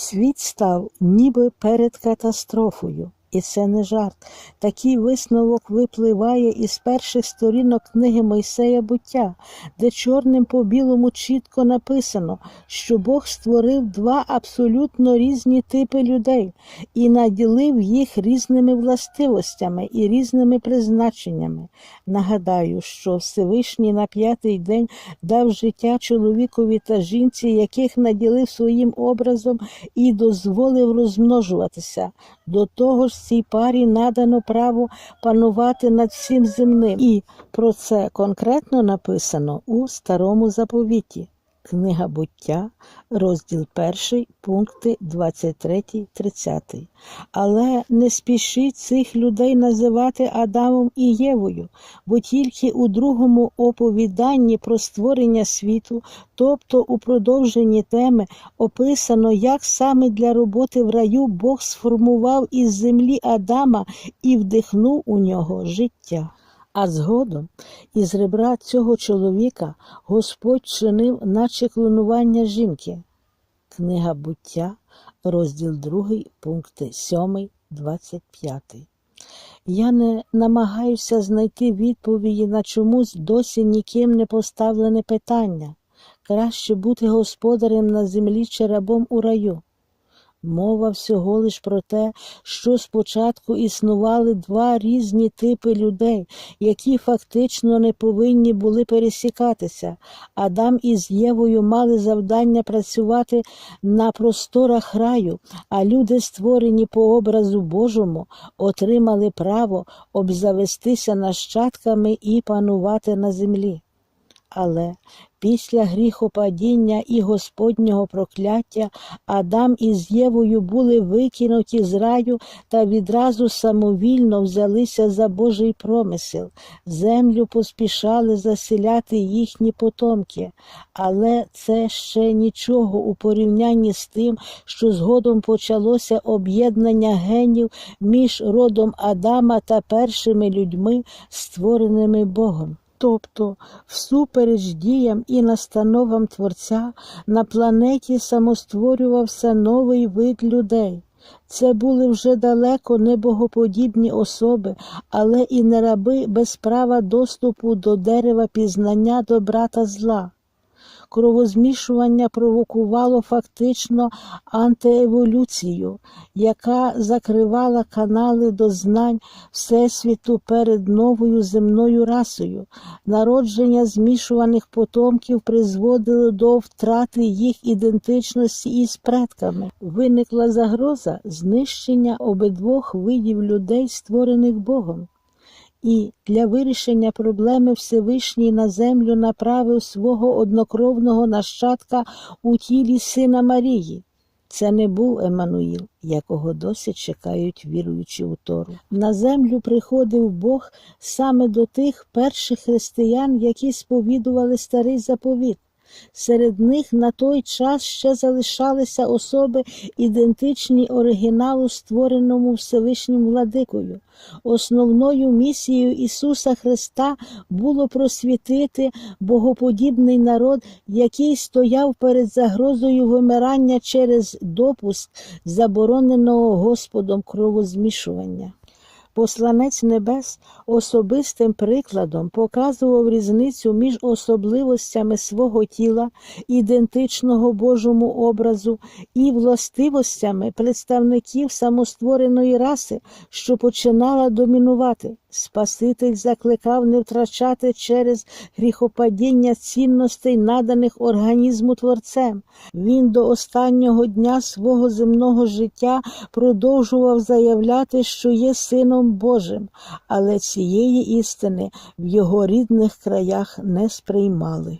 Світ став ніби перед катастрофою. І це не жарт. Такий висновок випливає із перших сторінок книги Мойсея буття, де чорним по білому чітко написано, що Бог створив два абсолютно різні типи людей і наділив їх різними властивостями і різними призначеннями. Нагадаю, що Всевишній на п'ятий день дав життя чоловікові та жінці, яких наділив своїм образом і дозволив розмножуватися. До того ж, цій парі надано право панувати над всім земним. І про це конкретно написано у старому заповіті. Книга буття, розділ 1, пункти 23-30. Але не спішіть цих людей називати Адамом і Євою, бо тільки у другому оповіданні про створення світу, тобто у продовженні теми, описано, як саме для роботи в раю Бог сформував із землі Адама і вдихнув у нього життя. А згодом із ребра цього чоловіка Господь чинив наче клонування жінки. Книга буття, розділ 2, пункти 7, 25. Я не намагаюся знайти відповіді на чомусь досі ніким не поставлене питання. Краще бути господарем на землі чи рабом у раю. Мова всього лиш про те, що спочатку існували два різні типи людей, які фактично не повинні були пересікатися. Адам із Євою мали завдання працювати на просторах раю, а люди, створені по образу Божому, отримали право обзавестися нащадками і панувати на землі. Але після гріхопадіння і Господнього прокляття Адам із Євою були викинуті з раю та відразу самовільно взялися за Божий промисел. Землю поспішали заселяти їхні потомки, але це ще нічого у порівнянні з тим, що згодом почалося об'єднання генів між родом Адама та першими людьми, створеними Богом. Тобто, всупереч діям і настановам Творця, на планеті самостворювався новий вид людей. Це були вже далеко не богоподібні особи, але і не раби без права доступу до дерева пізнання добра та зла. Кровозмішування провокувало фактично антиеволюцію, яка закривала канали до знань Всесвіту перед новою земною расою. Народження змішуваних потомків призводило до втрати їх ідентичності із предками. Виникла загроза знищення обидвох видів людей, створених Богом. І для вирішення проблеми Всевишній на землю направив свого однокровного нащадка у тілі сина Марії. Це не був Еммануїл, якого досі чекають віруючі у Тору. На землю приходив Бог саме до тих перших християн, які сповідували старий заповіт. Серед них на той час ще залишалися особи, ідентичні оригіналу, створеному Всевишнім владикою. Основною місією Ісуса Христа було просвітити богоподібний народ, який стояв перед загрозою вимирання через допуск забороненого Господом кровозмішування. Посланець небес особистим прикладом показував різницю між особливостями свого тіла, ідентичного Божому образу, і властивостями представників самоствореної раси, що починала домінувати. Спаситель закликав не втрачати через гріхопадіння цінностей, наданих організму Творцем. Він до останнього дня свого земного життя продовжував заявляти, що є сином Божим, але цієї істини в його рідних краях не сприймали.